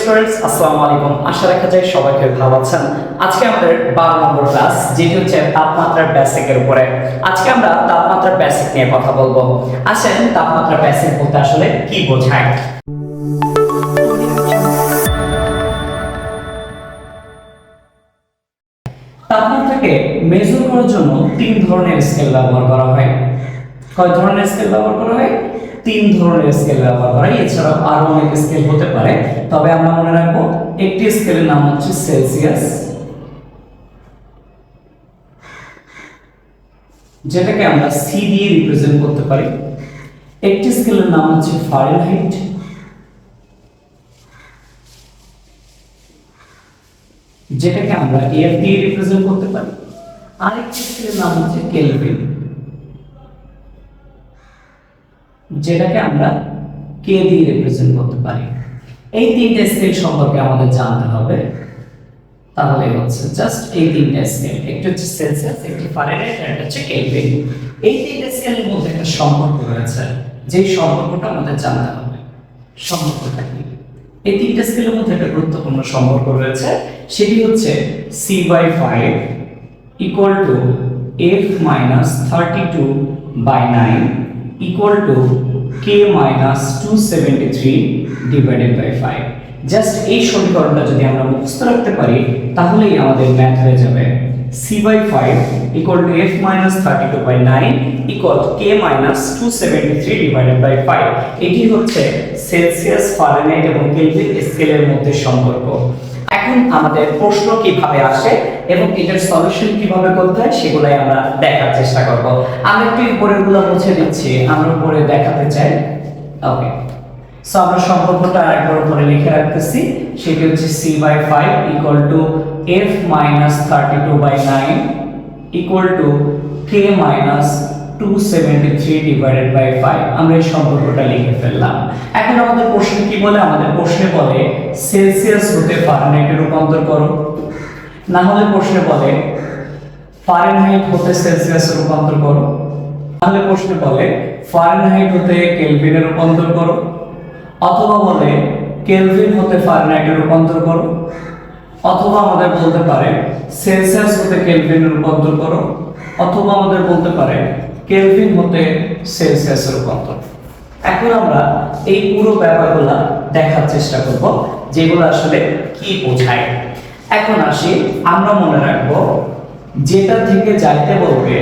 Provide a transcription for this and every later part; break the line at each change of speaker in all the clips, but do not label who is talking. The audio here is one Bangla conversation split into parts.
স্টুডেন্টস আসসালামু আলাইকুম। আশা রাখা যায় সবাইকে ভালো আছেন। আজকে আমাদের বারো নম্বর ক্লাস যেটি হচ্ছে তাপমাত্রার বেসিকের উপরে। আজকে আমরা তাপমাত্রার বেসিক নিয়ে কথা বলব। আসেন বেসিক বলতে আসলে কি বোঝায়? তাপমাত্রাকে মেজার করার জন্য তিন ধরনের স্কেল ব্যবহার করা হয়। কয় ধরনের স্কেল ব্যবহার করা হয়? তিন ধরনের স্কেল ব্যবহার করা হয়। এছাড়াও আরও অনেক স্কেল হতে পারে। তবে আমরা মনে রাখব, একটি স্কেলের নাম হচ্ছে সেলসিয়াস যেটাকে আমরা সি দিয়ে রিপ্রেজেন্ট করতে পারি। একটি স্কেলের নাম হচ্ছে ফারেনহাইট যেটাকে আমরা এফ দিয়ে রিপ্রেজেন্ট করতে পারি। আরেকটি স্কেলের নাম হচ্ছে কেলভিন যেটাকে আমরা কে দিয়ে রিপ্রেজেন্ট করতে পারি। এই তিনটে স্কেল সম্পর্কে আমাদের জানতে হবে। তাহলে হচ্ছে জাস্ট এই তিনটে স্কেল একটি হচ্ছে সেলসিয়াস একটি ফারেনহাইট আর একটা হচ্ছে কেলভিন এই তিনটে স্কেলের মধ্যে একটা সম্পর্ক রয়েছে। যেই সম্পর্কটা আমাদের জানতে হবে। সম্পর্কটা কি? এই তিনটে স্কেলের মধ্যে একটা গুরুত্বপূর্ণ সম্পর্ক রয়েছে। সেটি হচ্ছে C by five equal to F minus thirty two by nine K minus two seventy three divided by five just এই সমীকরণটা যদি আমরা মুখস্থ রাখতে পারি, তাহলেই আমাদের ম্যাথ হয়ে যাবে equal to F minus thirty two by nine equal K minus two seventy three divided by five এটি হচ্ছে সেলসিয়াস ফারেনহাইট এবং কেলভিন স্কেলের মধ্যে সম্পর্ক। এখন আমাদের প্রশ্ন কীভাবে আসে এবং এটার সলিউশন কীভাবে করতে হয় সেগুলাই আমরা দেখার চেষ্টা করব। আমরা একটু উপরেরগুলো মুছে দিচ্ছি, আমরা উপরে দেখাতে চাই। ওকে সো আমরা সম্পর্কটা আরেকবার উপরে লিখে রাখতেছি। সেটি হচ্ছে C by five equal to F minus thirty two by nine equal to K minus two seventy three divided by five আমরা এই সম্পর্কটা লিখে ফেললাম। এখন আমাদের প্রশ্ন কি বলে? আমাদের প্রশ্নে বলে সেলসিয়াস হতে ফারেনহাইটে রূপান্তর করো। না হলে প্রশ্নে বলে ফারেনহাইট হতে সেলসিয়াসে রূপান্তর করো। তাহলে প্রশ্নে বলে ফারেনহাইট হতে কেলভিনে রূপান্তর করো। অথবা বলে কেলভিন হতে ফারেনহাইটে রূপান্তর করো। অথবা আমাদের বলতে পারে সেলসিয়াস হতে কেলভিনে রূপান্তর করো। অথবা আমাদের বলতে পারে কেলভিন হতে সেলসিয়াসে রূপান্তর। এখন আমরা এই পুরো ব্যাপারগুলো দেখার চেষ্টা করব, যেগুলো আসলে কি বোঝায়। এখন আসি, আমরা মনে রাখব যেটা থেকে যাইতে বলবে,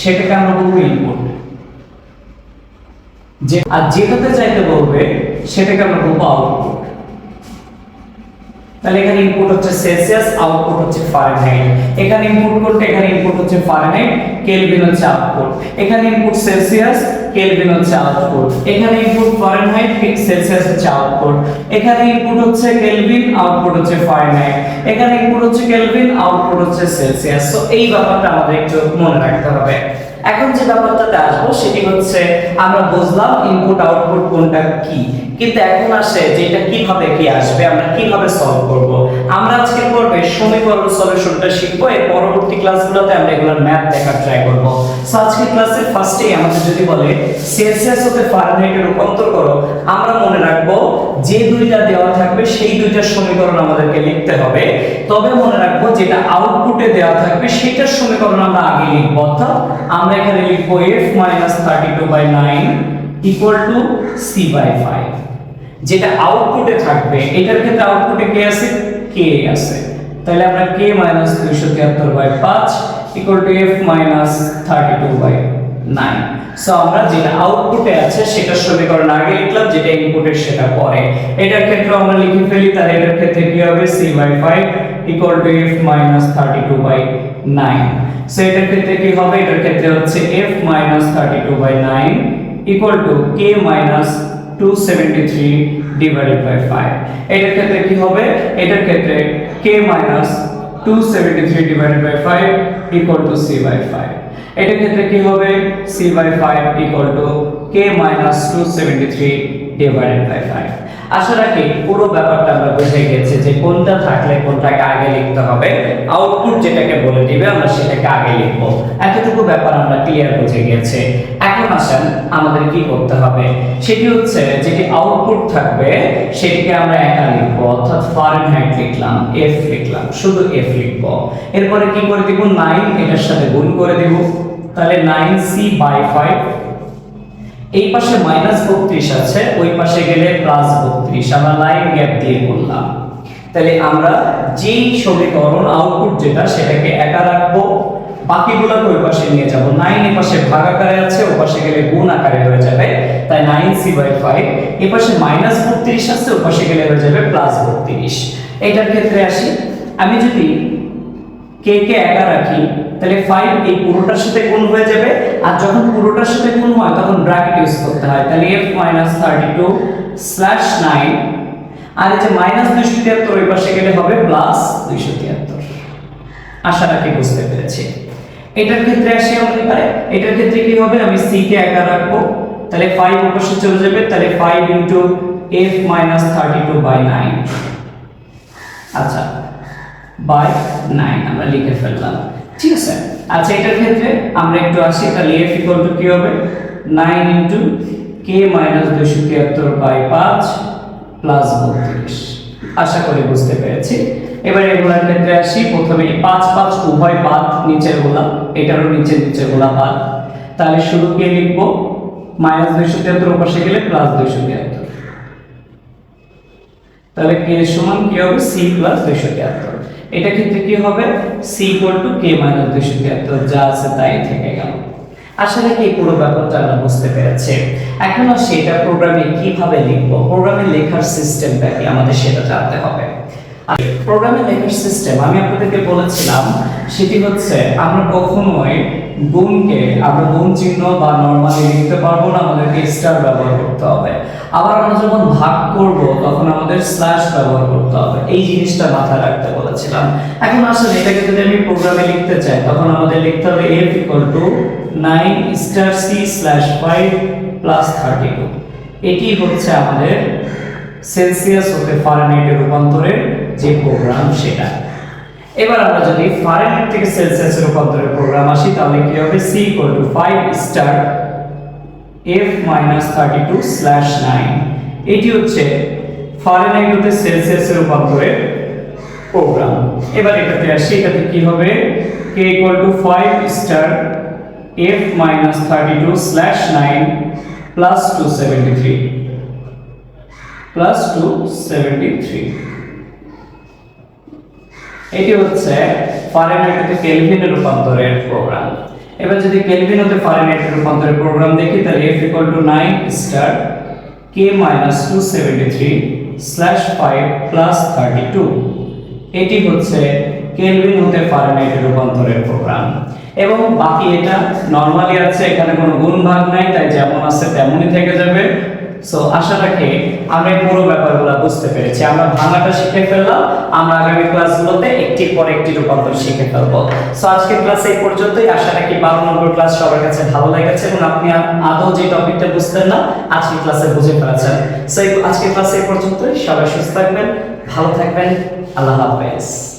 সেটাকে আমরা বলব ইনপুট যে আর যেটাতে যাইতে বলবে, সেটাকে আমরা বলব আউটপুট তাহলে এখানে ইনপুট হচ্ছে সেলসিয়াস আউটপুট হচ্ছে ফারেনহাইট এখানে ইনপুট করতে এখানে ইনপুট হচ্ছে ফারেনহাইট কেলভিন হচ্ছে আউটপুট এখানে ইনপুট সেলসিয়াস কেলভিন হচ্ছে আউটপুট এখানে ইনপুট ফারেনহাইট সেলসিয়াস হচ্ছে আউটপুট এখানে ইনপুট হচ্ছে কেলভিন আউটপুট হচ্ছে ফারেনহাইট এখানে ইনপুট হচ্ছে কেলভিন আউটপুট হচ্ছে সেলসিয়াস সো এই ব্যাপারটা আমাদের একটু মনে রাখতে হবে। এখন যে ব্যাপারটাতে আসব সেটি হচ্ছে আমরা বুঝলাম ইনপুট আউটপুট কোনটা কি। কিন্তু এখন আসে যে এটা কীভাবে কি আসবে, আমরা কীভাবে সলভ করব। আমরা আজকে পর্বে সমীকরণ সলিউশনটা শিখব, এর পরবর্তী ক্লাসগুলোতে আমরা এগুলোর ম্যাথ দেখার ট্রাই করব। আজকে ক্লাসের ফার্স্টেই আমাদের যদি বলে সেলসিয়াস হতে ফারেনহাইটে রূপান্তর করো, আমরা মনে রাখব যে দুইটা দেওয়া থাকবে, সেই দুইটার সমীকরণ আমাদেরকে লিখতে হবে। তবে মনে রাখব যেটা আউটপুটে দেওয়া থাকবে, সেটার সমীকরণ আমরা আগে লিখব। অর্থাৎ আমরা এখানে লিখব f minus thirty two by nine equal to C by যেটা আউটপুটে থাকবে, এটার ক্ষেত্রে আউটপুটে কে আছে? কে আছে। তাহলে আমরা কে মাইনাস দুইশো তিয়াত্তর বাই পাঁচ equal to F minus thirty two so আমরা যেটা আউটপুটে আছে সেটা সমীকরণ আগে লিখলাম, যেটা ইনপুটের সেটা পরে। এটার ক্ষেত্রে আমরা লিখে ফেলি, তাহলে এটার ক্ষেত্রে কি হবে? C by five equal to F minus thirty two by nine so এটার ক্ষেত্রে কি হবে? এটার ক্ষেত্রে হচ্ছে thirty two by nine equal to seventy three divided by five এটার ক্ষেত্রে কি হবে? এটার ক্ষেত্রে seventy three divided by five equal to C by five এটার ক্ষেত্রে কি হবে? C by five equal to seventy three divided by five আশা রাখি পুরো ব্যাপারটা আমরা বুঝে গেছি যে কোনটা থাকলে কোনটাকে আগে লিখতে হবে আউটপুট যেটাকে বলে দিবে, আমরা সেটাকে আগে লিখব। এতটুকু ব্যাপার আমরা ক্লিয়ার বুঝে গিয়েছে এখন আসেন আমাদের কি করতে হবে? সেটি হচ্ছে যেটি আউটপুট থাকবে, সেটিকে আমরা একা লিখব, অর্থাৎ ফারেনহাইট লিখলাম এফ লিখলাম, শুধু এফ লিখব। এরপরে কি করে দিব? 9 এটার সাথে গুণ করে দিব। তাহলে 9c বাই 5 এই পাশে মাইনাস বত্রিশ আছে, ওই পাশে গেলে প্লাস বত্রিশ। আমরা লাইন গ্যাপ দিয়ে করলাম। তাহলে আমরা যেই সমীকরণ আউটপুট যেটা, সেটাকে একা রাখব। বাকিগুলোকে ওই পাশে নিয়ে যাব। নাইন এ পাশে ভাগ আকারে আছে, ও পাশে গেলে গুণ আকারে হয়ে যাবে। তাই নাইন সি বাই ফাইভ এ পাশে মাইনাস বত্রিশ আছে, ও পাশে গেলে হয়ে যাবে প্লাস বত্রিশ। এটার ক্ষেত্রে আসি। আমি যদি কে কে একা রাখি, তাহলে ফাইভ এই পুরোটার সাথে গুণ হয়ে যাবে। আর যখন পুরোটার সাথে গুণ হয়, তখন ব্র্যাকেট ইউজ করতে হয়। তাহলে F minus thirty two slash nine আর এই যে মাইনাস দুইশো তিয়াত্তর, ওই পাশে গেলে হবে প্লাস দুইশো তিয়াত্তর। আশা রাখি বুঝতে পেরেছি। এটার ক্ষেত্রে আসি আমরা এবারে। এটার ক্ষেত্রে কি হবে? আমি সি কে একা রাখব। তাহলে ফাইভ পাশে চলে যাবে। তাহলে five into F minus thirty two by nine আচ্ছা বাই নাইন আমরা লিখে ফেললাম। ঠিক আছে? আচ্ছা এটার ক্ষেত্রে আমরা একটু আসি তাহলে এফ ইকুয়াল টু কি হবে? নাইন ইন্টু কে মাইনাস দুইশো তিয়াত্তর বাই পাঁচ প্লাস বত্রিশ। আশা করি বুঝতে পেরেছি। এবার এগুলোর ক্ষেত্রে আসি, প্রথমে পাঁচ পাঁচ উভয় বাদ নিচের গোলা এটারও নিচের নিচের গোলা বাদ। তাহলে শুরু কে লিখব? মাইনাস দুইশো তিয়াত্তর পাশে গেলে প্লাস দুইশো তিয়াত্তর। তাহলে কে সমান কি হবে সি প্লাস দুইশো তিয়াত্তর। এটা ক্ষেত্রে কি হবে? C equal to K minus দুইশো তিয়াত্তর যা আছে তাই থেকে গেল। আশা রাখি এই পুরো ব্যাপারটা আমরা বুঝতে পেরেছি। এখন সেটা প্রোগ্রামে কীভাবে লিখব? প্রোগ্রামে লেখার সিস্টেমটা কি? আমাদের সেটা জানতে হবে। প্রোগ্রামে লেখার সিস্টেম আমি আপনাদেরকে বলেছিলাম, সেটি হচ্ছে আমরা কখনোই গুণকে আমরা গুণ চিহ্ন বা নর্মালি লিখতে পারব না, আমাদেরকে স্টার ব্যবহার করতে হবে। আবার আমরা যখন ভাগ করব, তখন আমাদের স্ল্যাশ ব্যবহার করতে হবে। এই জিনিসটা মাথায় রাখতে বলেছিলাম। এখন আসলে এটাকে যদি আমি প্রোগ্রামে লিখতে চাই, তখন আমাদের লিখতে হবে f equal to nine star C slash five plus thirty two এটি হচ্ছে আমাদের সেলসিয়াস হতে ফারেনহাইটে রূপান্তরের যে প্রোগ্রাম সেটা। এবার আমরা যদি ফারেনহাইট থেকে সেলসিয়াসে রূপান্তরের প্রোগ্রাম আসি, তাহলে কি হবে? C equal to five star F minus thirty two slash nine এটি হচ্ছে ফারেনহাইট হতে সেলসিয়াসে রূপান্তরের প্রোগ্রাম এবার এটাতে আসি, এটাতে কি হবে? K equal to five star F minus thirty two slash nine plus two seventy three plus two seventy three এটি হচ্ছে ফারেনহাইট কেলভিনে রূপান্তরের প্রোগ্রাম এবার যদি কেলভিন হতে ফারেনহাইট রূপান্তরের প্রোগ্রাম দেখি, তাহলে f to 9 star k minus 273 slash 5 plus 32 এটি হচ্ছে কেলভিন হতে ফারেনহাইট রূপান্তরের প্রোগ্রাম এবং বাকি এটা নরমালি আছে, এখানে কোনো গুণ ভাগ নাই, তাই যেমন আছে তেমনই থেকে যাবে। সো আশা রাখি আমরা পুরো ব্যাপারগুলো বুঝতে পেরেছি। আমরা ভাঙাটা শিখে ফেললাম, আমরা আগামী ক্লাসগুলোতে একটি পর একটি রূপান্তর শিখে ফেলব। সো আজকের ক্লাস এই পর্যন্তই। আশা রাখি বারো নম্বর ক্লাস সবার কাছে ভালো লেগেছে এবং আপনি আদৌ যে টপিকটা বুঝতেন না আজকের ক্লাসে বুঝে ফেলেছেন। সো আজকের ক্লাস এই পর্যন্তই। সবাই সুস্থ থাকবেন, ভালো থাকবেন। আল্লাহ হাফেজ।